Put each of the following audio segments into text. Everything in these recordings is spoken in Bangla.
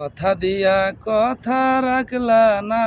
কথা দিয়া কথা রাখলা না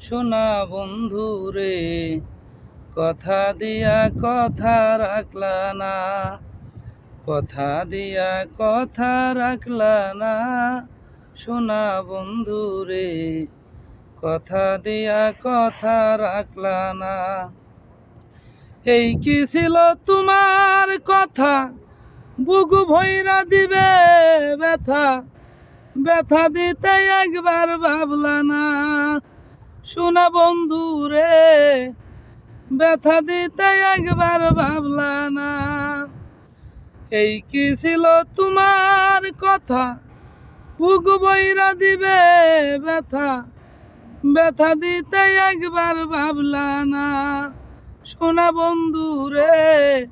শোনা বন্ধু রে। কথা দিয়া কথা রাখলা না, কথা দিয়া কথা রাখলা না শোনা বন্ধু রে। কথা দিয়া কথা রাখলা না। এই কি ছিল তোমার কথা? বুকু ভৈরা দিবে ব্যথা। ব্যথা দিতে একবার ভাবলা না শোনা বন্ধু রে, ব্যথা দিতে একবার ভাবলা না এই কি ছিল তোমার কথা? বুক বইরা দিবে ব্যথা। ব্যথা দিতে একবার ভাবলা না শোনা বন্ধু রে,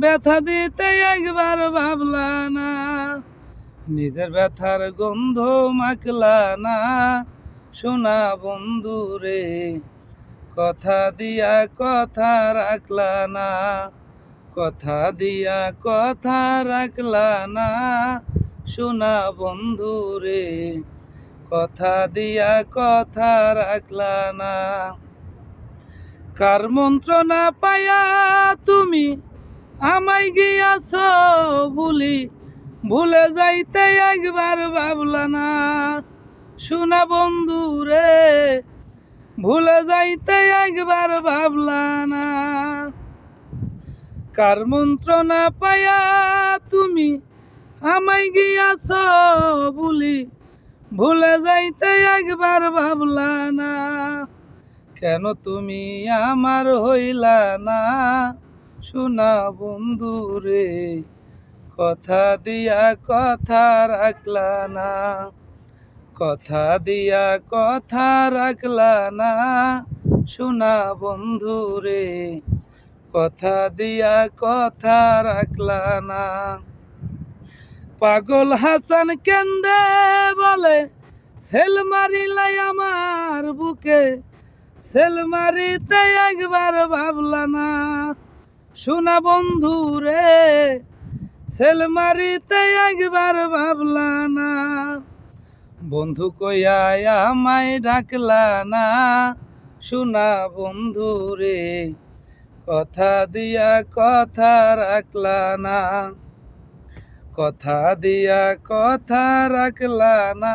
ব্যথা দিতে একবার ভাবলা না নিজের ব্যথার গন্ধ মাকলা না। শোনা বন্ধু রে, কথা দিয়া কথা রাখলা না। কথা দিয়া কথা রাখলা না। শোনা বন্ধু রে, কথা দিয়া কথা রাখলা না। কার মন্ত্রণা পায়া তুমি আমায় গিয়াছ ভুলি ভুলে যাইতে একবার ভাবলা না শোনা বন্ধু রে ভুলে যাইতে একবার ভাবলা না কার মন্ত্রণা পায়া তুমি আমায় গিয়াছ ভুলি ভুলে যাইতে একবার ভাবলা না কেন তুমি আমার হইলা না? শোনা বন্ধু রে কথা দিয়া কথা রাখলা না, কথা দিয়া কথা রাখলা না। শোনা বন্ধু রে, কথা দিয়া কথা রাখলা না। পাগল হাসান কেন্দে বলে সেল মারিলাই আমার বুকে সেল মারিতে একবার ভাবলা না। শোনা বন্ধু রে সেল মারিতে একবার ভাবলা না বন্ধু কইয়া আমায় ডাকলা না শোনা বন্ধু রে, কথা দিয়া কথা রাখলা না কথা দিয়া কথা রাখলা না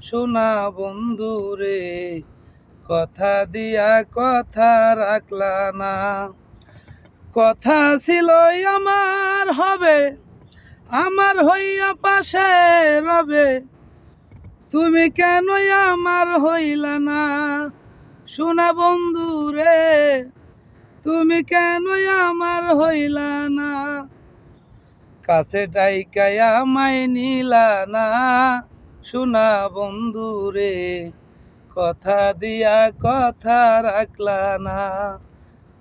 শোনা বন্ধু রে, কথা দিয়া কথা রাখলা না কথা ছিল আমার হবে, আমার হইয়া পাশে রবে। তুমি কেন আমার হইলা না? শোনা বন্ধু রে, তুমি কেন আমার হইলা না? কাছে ডাইকায় আমায় নিলা না, শোনা বন্ধু রে, কথা দিয়া কথা রাখলা না।